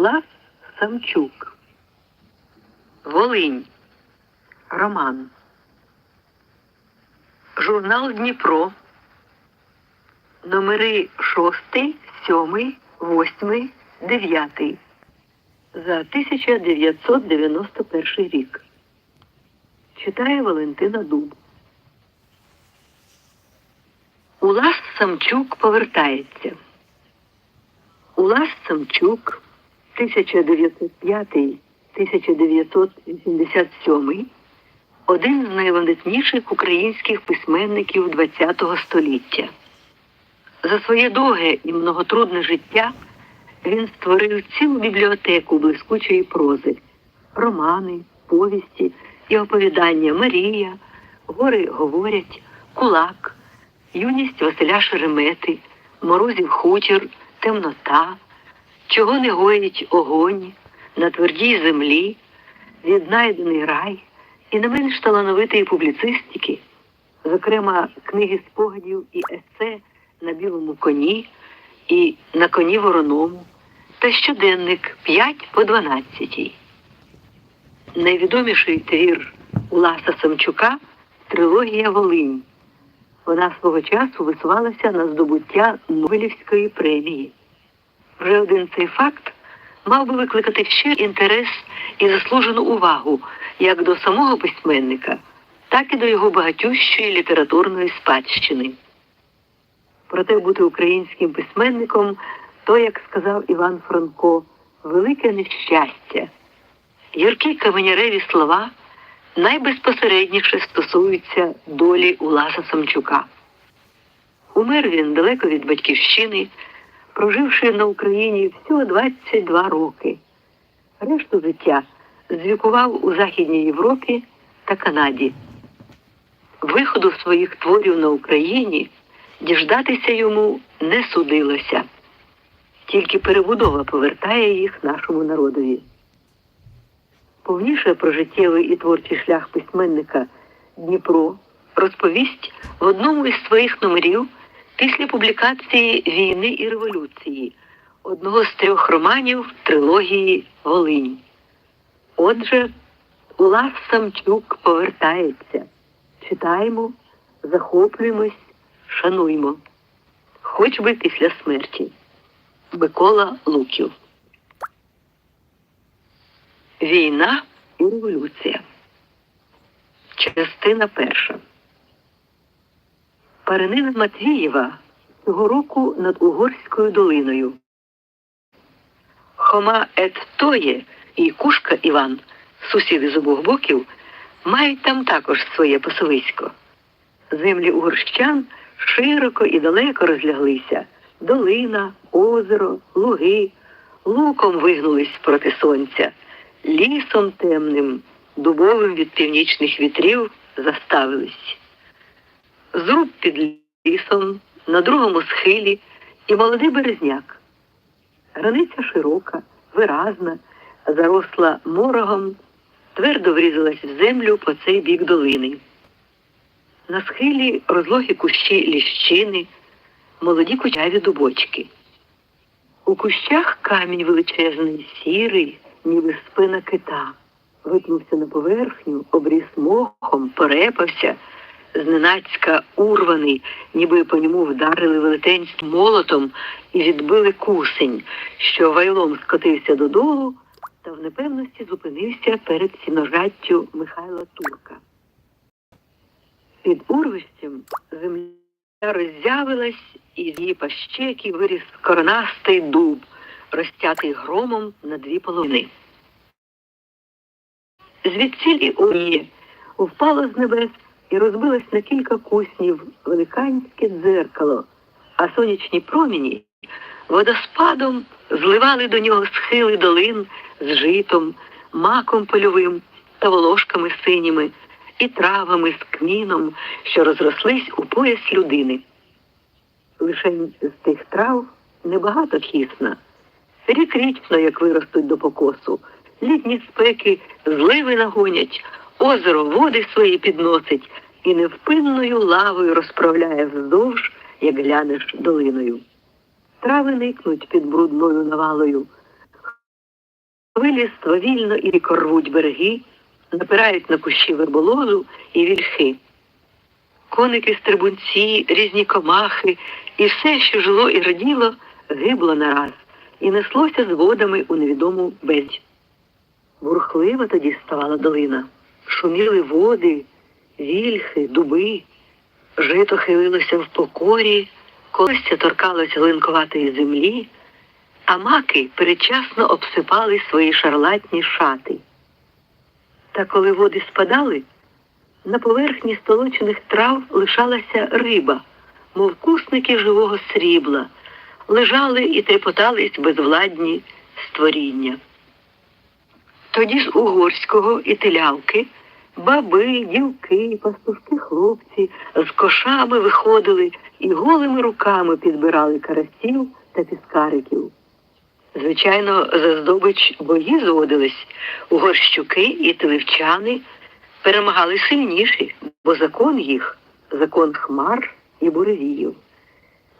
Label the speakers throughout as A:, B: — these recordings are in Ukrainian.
A: Улас Самчук. Волинь. Роман. Журнал Дніпро. Номери 6, 7, 8, 9 за 1991 рік. Читає Валентина Дуб. Улас Самчук повертається. Улас Самчук 1905-1987 один з найвидатніших українських письменників ХХ століття. За своє довге і многотрудне життя він створив цілу бібліотеку блискучої прози, романи, повісті і оповідання Марія, Гори говорять, Кулак, Юність Василя Шеремети, Морозів хутір, Темнота, Чого не гоїть огонь, на твердій землі, Віднайдений рай і не менш талановитої публіцистики, зокрема книги спогадів і есе на білому коні і на коні вороному та щоденник 5 по 12. Найвідоміший твір Уласа Самчука трилогія Волинь. Вона свого часу висувалася на здобуття Нобелівської премії. Вже один цей факт мав би викликати ще інтерес і заслужену увагу як до самого письменника, так і до його багатющої літературної спадщини. Проте бути українським письменником то, як сказав Іван Франко, велике нещастя. Гіркі каменяреві слова найбезпосередніше стосуються долі Уласа Самчука. Умер він далеко від батьківщини, проживши на Україні всього 22 роки. Решту життя звікував у Західній Європі та Канаді. Виходу своїх творів на Україні діждатися йому не судилося, тільки перебудова повертає їх нашому народові. Повніше про життєвий і творчий шлях письменника Дніпро розповість в одному із своїх номерів після публікації Війни і революції одного з трьох романів трилогії Волинь. Отже, Улас Самчук повертається. Читаємо, захоплюємось, шануймо. Хоч би після смерті. Микола Луків. Війна і революція. Частина перша. Паренина Матвієва цього року над Угорською долиною. Хома Ет Тоє і Кушка Іван, сусіди з обох боків, мають там також своє пасовисько. Землі угорщан широко і далеко розляглися. Долина, озеро, луги, луком вигнулись проти сонця, лісом темним, дубовим від північних вітрів заставились. Зруб під лісом, на другому схилі і молодий березняк. Границя широка, виразна, заросла морогом, твердо врізалась в землю по цей бік долини. На схилі розлогі кущі ліщини, молоді кучаві дубочки. У кущах камінь величезний, сірий, ніби спина кита, випнувся на поверхню, обріс мохом, порепався, зненацька урваний, ніби по ньому вдарили велетенським молотом і відбили кусень, що вайлом скотився додолу та в непевності зупинився перед сіножаттю Михайла Турка. Під урвищем земля роззявилась, і з її пащеки виріс коронастий дуб, розтятий громом на дві половини. Звідсілі уніє впало з небес і розбилось на кілька куснів великанське дзеркало, а сонячні проміні водоспадом зливали до нього схили долин з житом, маком польовим та волошками синіми і травами з кміном, що розрослись у пояс людини. Лишень з тих трав небагато кісна. Рік річно, як виростуть до покосу, літні спеки зливи нагонять, озеро води свої підносить і невпинною лавою розправляє вздовж, як глянеш долиною. Трави никнуть під брудною навалою. Хвилі свавільно і ріко рвуть береги, напирають на кущі верболозу і вільхи. Коники, стрибунці, різні комахи, і все, що жило і раділо, гибло нараз, і неслося з водами у невідому бездь. Бурхлива тоді ставала долина. Шуміли води, вільхи, дуби, жито хилилося в покорі, колосся торкалось глинковатої землі, а маки передчасно обсипали свої шарлатні шати. Та коли води спадали, на поверхні столочених трав лишалася риба, мов кусники живого срібла, лежали і трепотались безвладні створіння. Тоді з угорського і телявки баби, дівки, пастушки хлопці з кошами виходили і голими руками підбирали карасів та піскариків. Звичайно, за здобич бої зводились угорщуки і тливчани перемагали сильніші, бо закон їх закон хмар і буревіїв.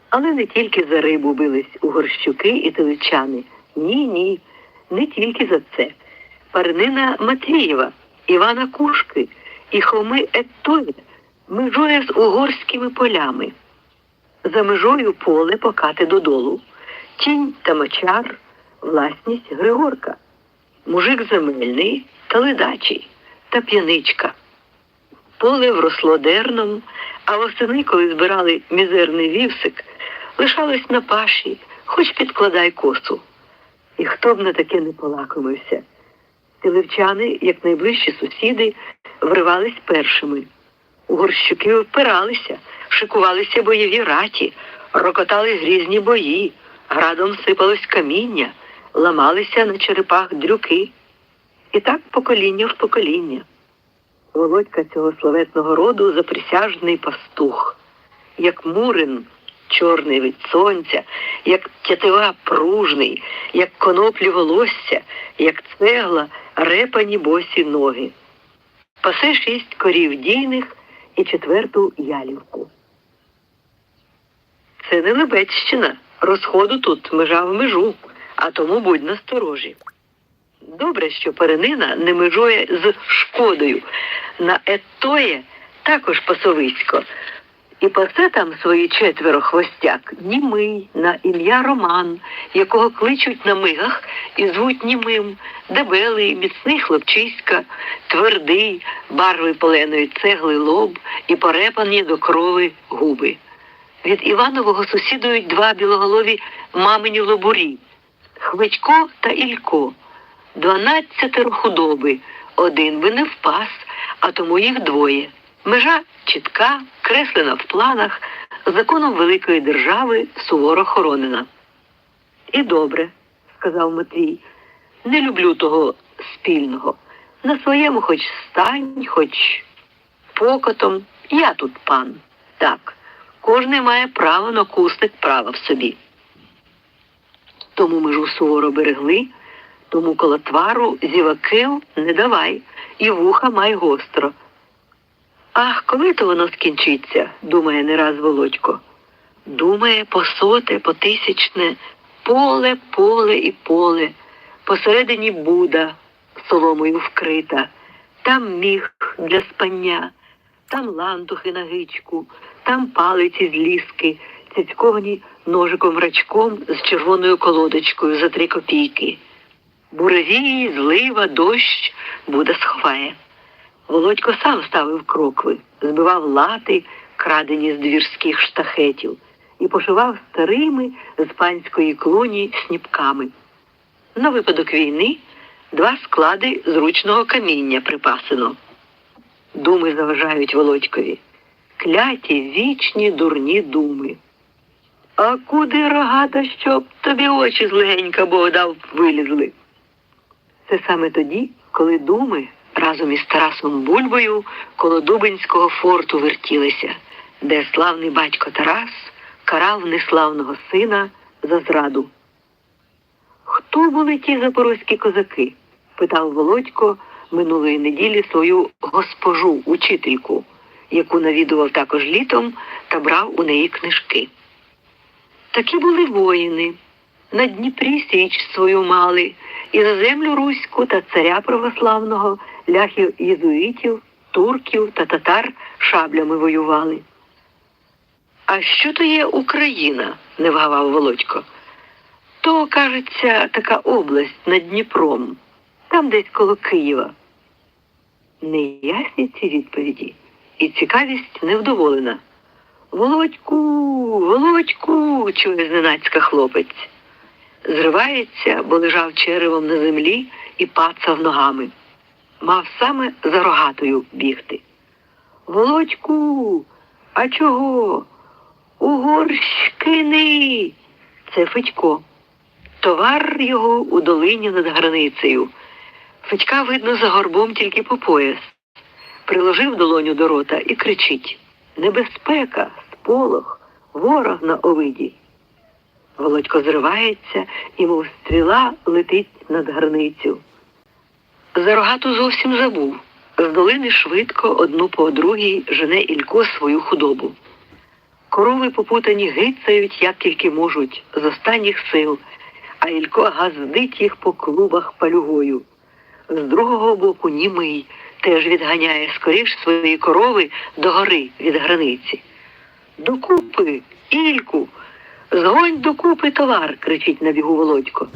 A: Але не тільки за рибу бились угорщуки і тливчани. Ні, ні, не тільки за це. Парнина Матвієва, Івана Кушки і Хоми Еттоє межує з угорськими полями. За межою поле покати додолу, тінь та мочар, власність Григорка, мужик земельний та ледачий та п'яничка. Поле вросло дерном, а восени, коли збирали мізерний вівсик, лишалось на паші, хоч підкладай косу. І хто б на таке не полакомився. Тилевчани, як найближчі сусіди, вривались першими. Угорщуки впиралися, шикувалися бойові раті, рокотали грізні бої, градом сипалось каміння, ламалися на черепах дрюки. І так покоління в покоління. Володька цього славетного роду заприсяжний пастух, як мурин, чорний від сонця, як тятива пружний, як коноплі волосся, як цегла, репані босі ноги. Пасе шість корів дійних і четверту ялівку. Це не Лебедщина. Розходу тут межа в межу, а тому будь насторожі. Добре, що перенина не межує з шкодою. На Еттоє також пасовисько. І пасе там свої четверо хвостяк німий на ім'я Роман, якого кличуть на мигах і звуть німим, дебелий, міцний хлопчиська, твердий, барви поленої цегли лоб і порепані до крови губи. Від Іванового сусідують два білоголові мамині лобурі Хвичко та Ілько. Дванадцятеро худоби, один би не впас, а тому їх двоє. Межа чітка, креслена в планах, законом великої держави суворо хоронена. І добре, сказав Матвій, не люблю того спільного. На своєму хоч стань, хоч покотом. Я тут пан. Так, кожний має право на кусник права в собі. Тому межу суворо берегли. Тому коло твару зіваків не давай, і вуха май гостро. Ах, коли то воно скінчиться, думає не раз Володько. Думає по соте, по тисячне, поле, поле і поле, посередині буда, соломою вкрита, там міг для спання, там лантухи на гичку, там палиці з ліски, цяцьковані ножиком рачком з червоною колодочкою за три копійки. Буревій, злива, дощ буде сховає. Володько сам ставив крокви, збивав лати, крадені з двірських штахетів, і пошивав старими з панської клуні сніпками. На випадок війни два склади зручного каміння припасено. Думи заважають Володькові. Кляті вічні дурні думи. А куди рогата, щоб тобі очі злегенька Бог дав вилізли? Це саме тоді, коли думи разом із Тарасом Бульбою коло Дубинського форту вертілися, де славний батько Тарас карав неславного сина за зраду. Хто були ті запорозькі козаки? питав Володько минулої неділі свою госпожу, учительку, яку навідував також літом та брав у неї книжки. Такі були воїни. На Дніпрі січ свою мали, І за землю руську та царя православного, ляхів єзуїтів, турків та татар шаблями воювали. А що то є Україна? не вгавав Володько. То, кажеться, така область над Дніпром, там десь коло Києва. Неясні ці відповіді, і цікавість невдоволена. Володьку, Володьку, чує зненацька хлопець. Зривається, бо лежав черевом на землі і пацав ногами. Мав саме за рогатою бігти. Володьку, а чого? Угорщини. Це Федько. Товар його у долині над границею. Федька видно за горбом тільки по пояс. Приложив долоню до рота і кричить Небезпека, сполох, ворог на овиді. Володько зривається і, мов стріла, летить над границю. За рогату зовсім забув. З долини швидко одну по другій жене Ілько свою худобу. Корови попутані гицають, як тільки можуть, з останніх сил, а Ілько газдить їх по клубах палюгою. З другого боку німий теж відганяє скоріш свої корови до гори від границі. Докупи, Ільку, згонь докупи товар, кричить на бігу Володько.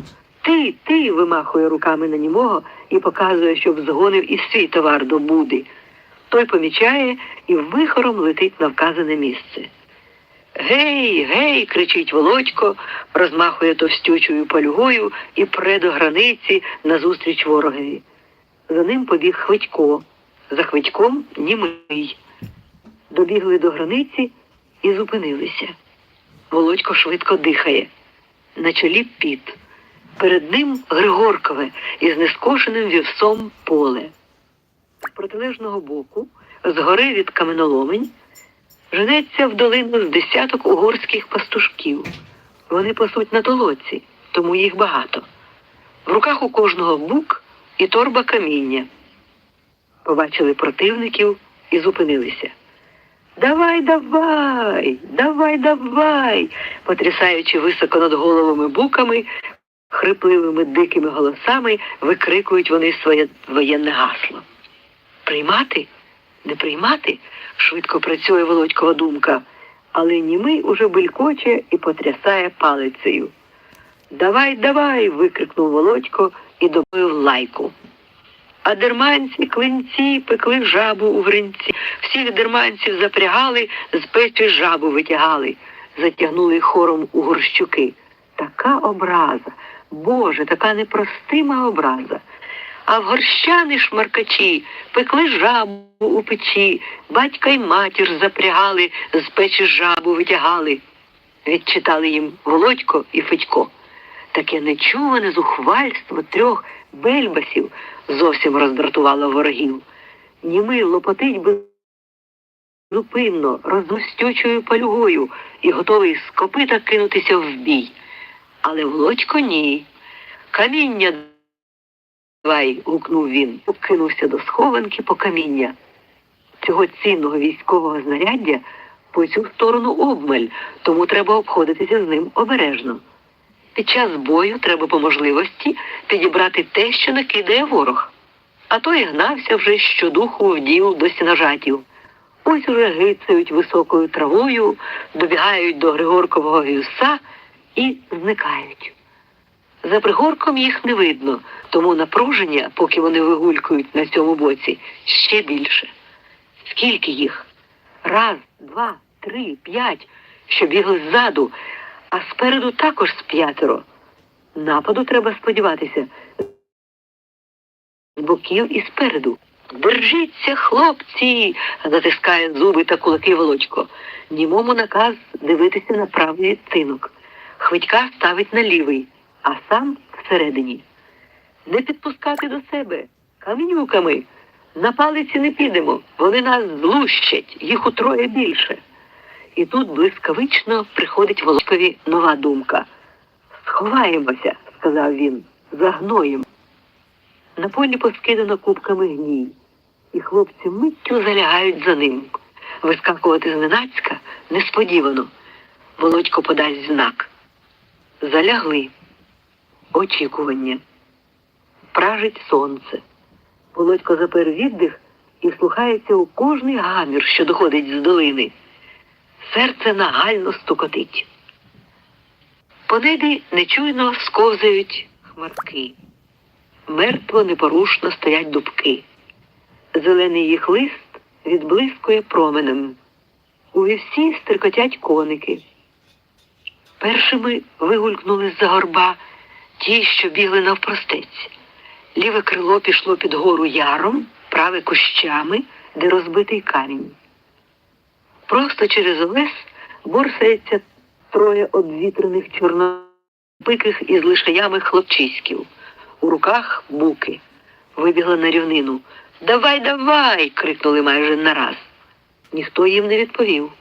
A: Ти, ти, вимахує руками на німого і показує, щоб згонив і свій товар до буди. Той помічає і вихором летить на вказане місце. Гей, гей, кричить Володько, розмахує товстючою пальгою і пре до границі назустріч ворогові. За ним побіг Хвитько, за Хвитьком німий. Добігли до границі і зупинилися. Володько швидко дихає. На чолі піт. Перед ним Григоркове із нескошеним вівсом поле. З протилежного боку, з гори від каменоломень, женеться в долину з десяток угорських пастушків. Вони пасуть на толоці, тому їх багато. В руках у кожного бук і торба каміння. Побачили противників і зупинилися. Давай, давай, давай, давай, потрясаючи високо над головами буками, хрипливими дикими голосами, викрикують вони своє воєнне гасло. Приймати? Не приймати? швидко працює Володькова думка, але німий уже белькоче і потрясає палицею. Давай, давай. викрикнув Володько і добив лайку. А дерманці, клинці пекли жабу у гринці. Всіх дерманців запрягали, з печі жабу витягали, затягнули хором у горщуки. Така образа, Боже, така непростима образа. А в горщани шмаркачі пекли жабу у печі, батька й матір запрягали, з печі жабу витягали. Відчитали їм Володько і Федько. Таке нечуване зухвальство трьох бельбасів зовсім роздратувало ворогів. Німий лопотить безупинно, розгустючою палюгою і готовий з копита кинутися в бій. Але Володько ні. Каміння давай, гукнув він, кинувся до схованки по каміння. Цього цінного військового знаряддя по цю сторону обмаль, тому треба обходитися з ним обережно. Під час бою треба по можливості підібрати те, що накидає ворог. А той гнався вже щодуху в діл до сінажатів. Ось уже гицають високою травою, добігають до Григоркового гюса і зникають. За пригорком їх не видно, тому напруження, поки вони вигулькують на цьому боці, ще більше. Скільки їх? Раз, два, три, п'ять, що бігли ззаду, а спереду також з п'ятеро. Нападу треба сподіватися. З боків і спереду. Держіться, хлопці, затискає зуби та кулаки Володько. Німому наказ дивитися на правий відтинок. Хвитька ставить на лівий, а сам всередині. Не підпускати до себе каменюками. На палиці не підемо, вони нас злущать, їх утроє більше. І тут блискавично приходить Володькові нова думка. Сховаємося, сказав він, загноєм. На полі поскидано кубками гній, і хлопці миттю залягають за ним. Вискакувати зненацька несподівано. Володько подасть знак. Залягли. Очікування. пражить сонце. Володько запер віддих і слухається у кожний гамір, що доходить з долини. Серце нагально стукотить. По небі нечуйно сковзають хмарки. Мертво непорушно стоять дубки. Зелений їх лист відблискує променем. У вівсі стрикотять коники. Першими вигулькнули з-за горба ті, що бігли навпростець. Ліве крило пішло під гору яром, праве кущами, де розбитий камінь. Просто через овес борсається троє обвітрених чорнопиких із лишаями хлопчиськів. У руках буки. Вибігла на рівнину. Давай, давай. крикнули майже нараз. Ніхто їм не відповів.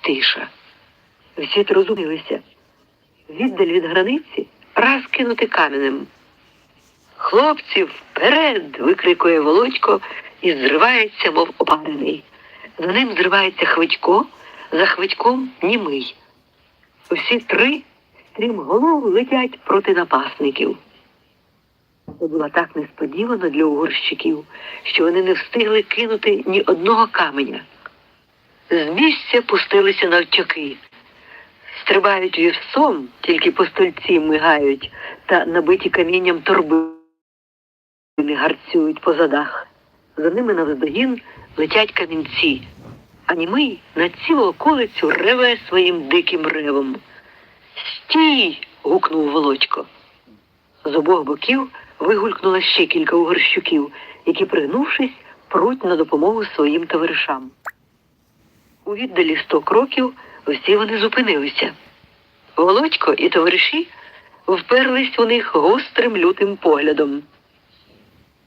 A: Тиша. Всі розумілися. Віддаль від границі раз кинути каменем. Хлопці, вперед. викрикує Володько і зривається, мов опарений. За ним зривається Хвитько, за Хвитьком німий. Всі три стрімголов летять проти напасників. Це було так несподівано для угорщиків, що вони не встигли кинути ні одного каменя. З місця пустилися навтьоки. Стрибають вівсом, тільки постольці мигають, та набиті камінням торби гарцюють по задах. За ними навздогін летять камінці, а німий на цілу околицю реве своїм диким ревом. Стій. гукнув Володько. З обох боків вигулькнуло ще кілька угорщуків, які, пригнувшись, пруть на допомогу своїм товаришам. У віддалі сто кроків всі вони зупинилися. Володько і товариші вперлись у них гострим лютим поглядом.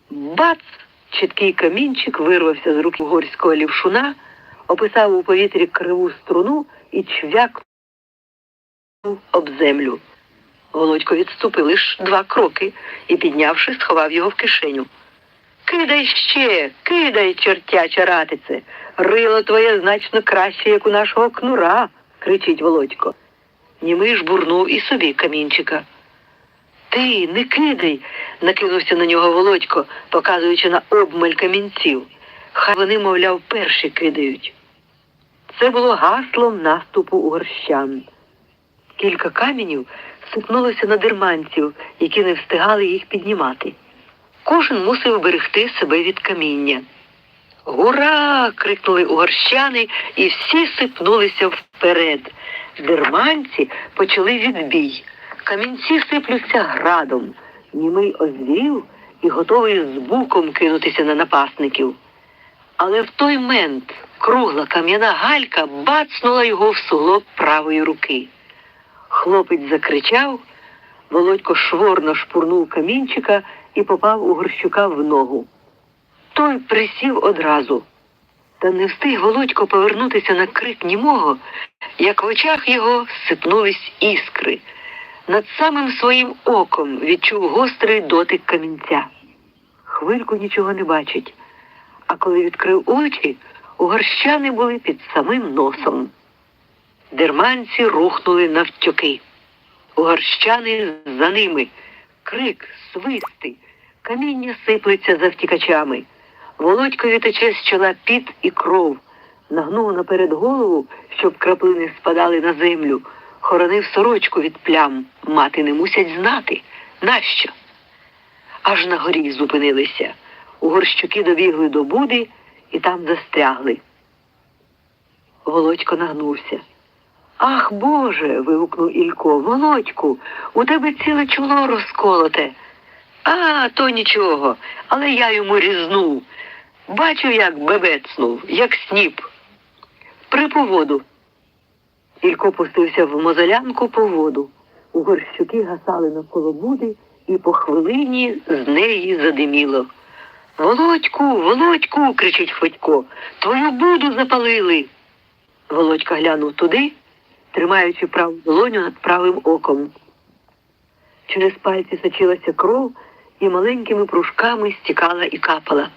A: Бац! Чіткий камінчик вирвався з рук угорського лівшуна, описав у повітрі криву струну і чвякнув об землю. Володько відступив лиш два кроки і, піднявши, сховав його в кишеню. Кидай ще, кидай, чортяча ратице. Рило твоє значно краще, як у нашого кнура, кричить Володько. Німий жбурнув і собі камінчика. Ти не кидай, накинувся на нього Володько, показуючи на обмаль камінців. Хай вони, мовляв, перші кидають. Це було гаслом наступу угорщан. Кілька каменів сипнулося на дерманців, які не встигали їх піднімати. Кожен мусив берегти себе від каміння. Гура! крикнули угорщани, і всі сипнулися вперед. Дерманці почали відбій. Камінці сиплються градом. Німий озвів і готовий з буком кинутися на напасників. Але в той мент кругла кам'яна галька бацнула його в суглоб правої руки. Хлопець закричав, Володько шворно шпурнув камінчика і попав у горщука в ногу. Той присів одразу. Та не встиг Володько повернутися на крик німого, як в очах його сипнулись іскри. Над самим своїм оком відчув гострий дотик камінця. Хвильку нічого не бачить, а коли відкрив очі, угорщани були під самим носом. Дерманці рухнули навтьоки. Угорщани за ними. Крик, свисти, каміння сиплеться за втікачами. Володькові тече з чола піт і кров. Нагнув наперед голову, щоб краплини спадали на землю. Хоронив сорочку від плям. Мати не мусять знати. Нащо? Аж на горі зупинилися. Угорщуки добігли до буди і там застрягли. Володько нагнувся. Ах, Боже. вигукнув Ілько. Володьку, у тебе ціле чоло розколоте. А, то нічого, але я йому різнув. Бачу, як бебецнув, як сніп. При поводу. Ілько пустився в мозолянку по воду. Угорщуки гасали навколо буди, і по хвилині з неї задиміло. Володьку, Володьку, кричить Федько, твою буду запалили. Володька глянув туди, тримаючи праву долоню над правим оком. Через пальці сочилася кров і маленькими пружками стікала і капала.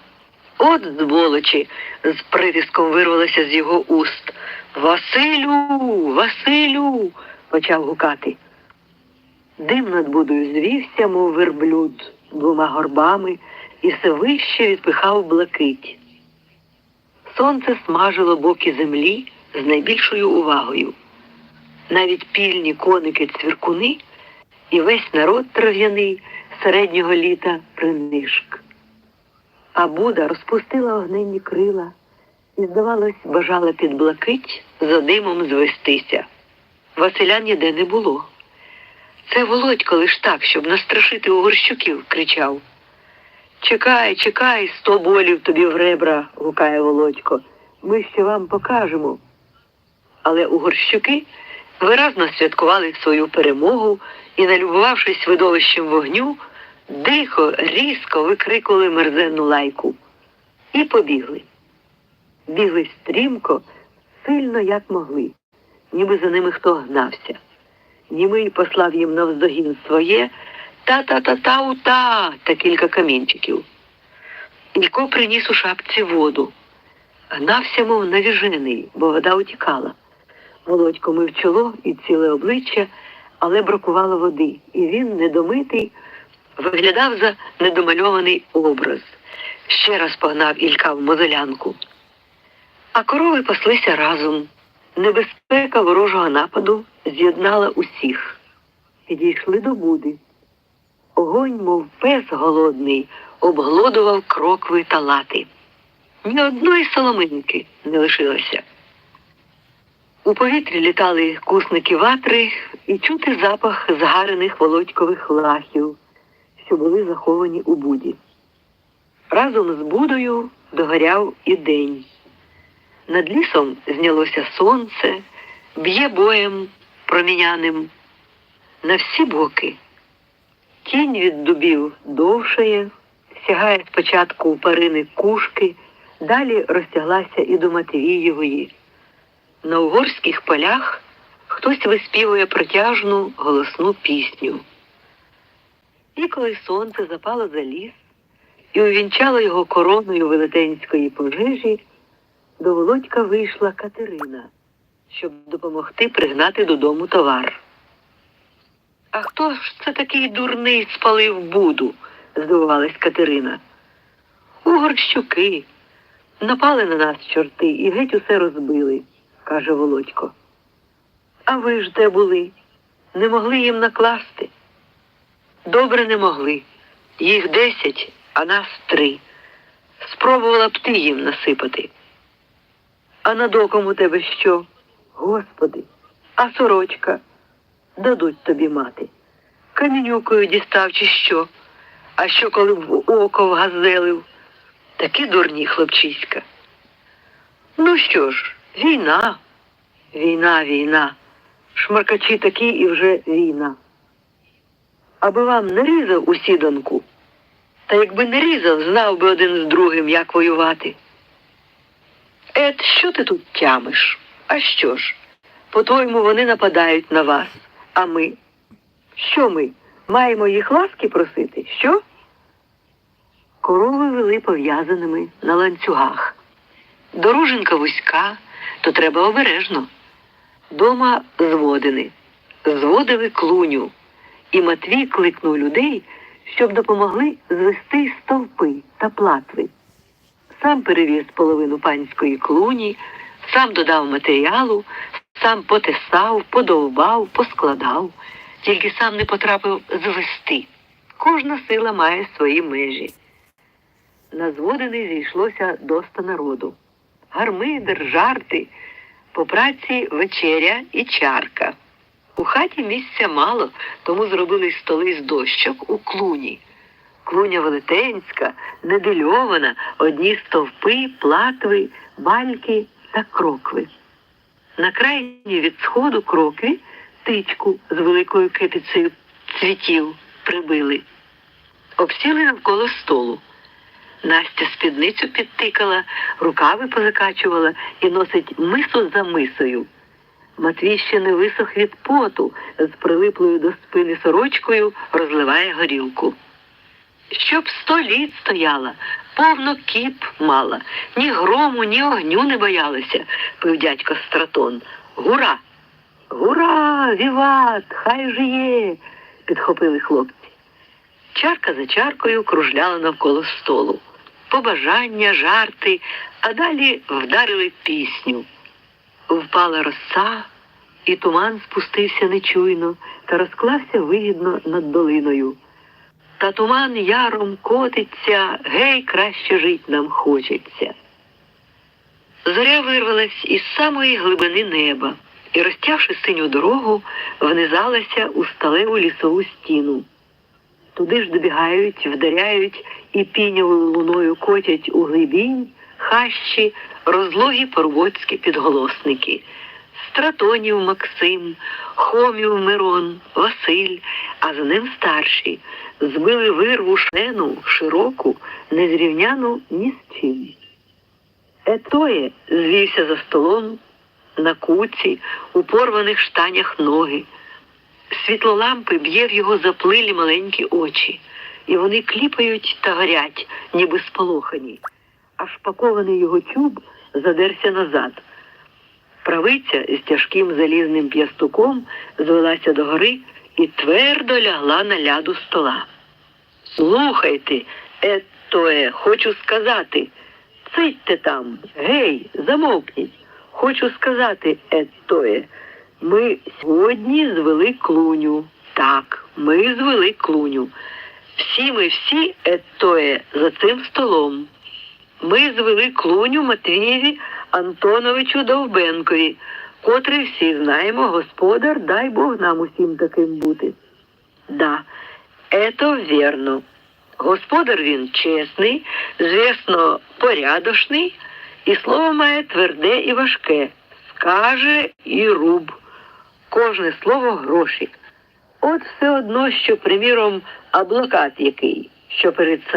A: От зволочі, з притиском вирвалося з його уст. Василю, Василю, почав гукати. Дим над будою звівся, мов верблюд. двома горбами і все вище відпихав блакить. Сонце смажило боки землі з найбільшою увагою. Навіть пільні коники цвіркуни і весь народ трав'яний середнього літа принишк. А Буда розпустила огненні крила і, здавалось, бажала під блакить за димом звестися. Василя ніде не було. Це Володько лиш так, щоб настрашити угорщуків, кричав. Чекай, чекай, сто болів тобі в ребра, гукає Володько. Ми ще вам покажемо. Але угорщуки виразно святкували свою перемогу і, налюбувавшись видовищем вогню, дихо, різко викрикували мерзенну лайку. І побігли. Бігли стрімко, сильно як могли, ніби за ними хто гнався. Німий послав їм навздогін своє та-та-та-та-ута та кілька камінчиків. Ілько приніс у шапці воду. Гнався, мов навіжений, бо вода утікала. Володько мив чоло і ціле обличчя, але бракувало води, і він, недомитий, виглядав за недомальований образ. Ще раз погнав Ілька в мозолянку. А корови паслися разом. Небезпека ворожого нападу з'єднала усіх. Підійшли до буди. Огонь, мов пес голодний, обглодував крокви та лати. Ні одної соломинки не лишилося. У повітрі літали кусники ватри і чути запах згарених володькових лахів, що були заховані у буді. Разом з будою догоряв і день. Над лісом знялося сонце, б'є боєм проміняним. На всі боки. Тінь від дубів довшає, сягає спочатку у парини кушки, далі розтяглася і до Матвієвої. На угорських полях хтось виспівує протяжну голосну пісню. І коли сонце запало за ліс і увінчало його короною велетенської пожежі, до Володька вийшла Катерина, щоб допомогти пригнати додому товар. А хто ж це такий дурний спалив буду? здивувалась Катерина. Угорщуки. Напали на нас чорти і геть усе розбили, каже Володько. А ви ж де були? Не могли їм накласти? Добре не могли. Їх десять, а нас три. Спробувала б ти їм насипати. А на доком у тебе що? Господи, а сорочка? Дадуть тобі мати. Камінюкою дістав чи що? А що коли в око вгазелив? Такі дурні хлопчиська. Ну що ж, війна, війна, війна. Шмаркачі такі і вже війна. Аби вам не різав у сіданку, та якби не різав, знав би один з другим, як воювати. Ет, що ти тут тямиш? А що ж? По-твоєму, вони нападають на вас, а ми? Що ми? Маємо їх ласки просити? Що? Корови вели пов'язаними на ланцюгах. Дороженка вузька, то треба обережно. Дома зводини. Зводили клуню. І Матвій кликнув людей, щоб допомогли звести стовпи та платви. Сам перевіз половину панської клуні, сам додав матеріалу, сам потесав, подовбав, поскладав, тільки сам не потрапив звести. Кожна сила має свої межі. На зводини зійшлося доста народу. Гармидер, жарти, по праці вечеря і чарка. У хаті місця мало, тому зробили столи з дощок у клуні. Клуня велетенська, недельована, одні стовпи, платви, бальки та крокви. На крайній від сходу крокві тичку з великою китицею цвітів прибили. Обсіли навколо столу. Настя спідницю підтикала, рукави позакачувала і носить мису за мисою. Матвій ще не висох від поту, з прилиплою до спини сорочкою розливає горілку. Щоб сто літ стояла, повно кіп мала, ні грому, ні огню не боялася, пив дядько Стратон. Гура! Гура! Віват! Хай жиє! підхопили хлопці. Чарка за чаркою кружляла навколо столу. Побажання, жарти, а далі вдарили пісню. Впала роса, і туман спустився нечуйно та розклався вигідно над долиною. Та туман яром котиться, гей, краще жить нам хочеться. Зоря вирвалась із самої глибини неба і, розтягши синю дорогу, внизалася у сталеву лісову стіну. Туди ж добігають, вдаряють і пінявою луною котять у глибінь, хащі, розлогі порвоцькі підголосники. Стратонів Максим, Хомів Мирон, Василь, а за ним старші, збили вирву шену, широку, незрівняну ні з чим. Етоє звівся за столом, на куці, у порваних штанях ноги. Світло лампи б'є в його заплилі маленькі очі, і вони кліпають та горять, ніби сполохані. А шпакований його тюб задерся назад. Правиця з тяжким залізним п'ястуком звелася догори і твердо лягла на ляду стола. Слухайте, етоє, хочу сказати. Цитьте там, гей, замовкніть. Хочу сказати, етоє. Ми сьогодні звели клуню. Так, ми звели клуню. Всі ми всі, етоє, за цим столом. Ми звели клуню Матвієві Антоновичу Довбенкові, котрий всі знаємо, господар, дай Бог нам усім таким бути. Да, это верно. Господар він чесний, звісно, порядочний, і слово має тверде і важке. Скаже і руб. Кожне слово гроші. От все одно, що, приміром, аблокат який, що перед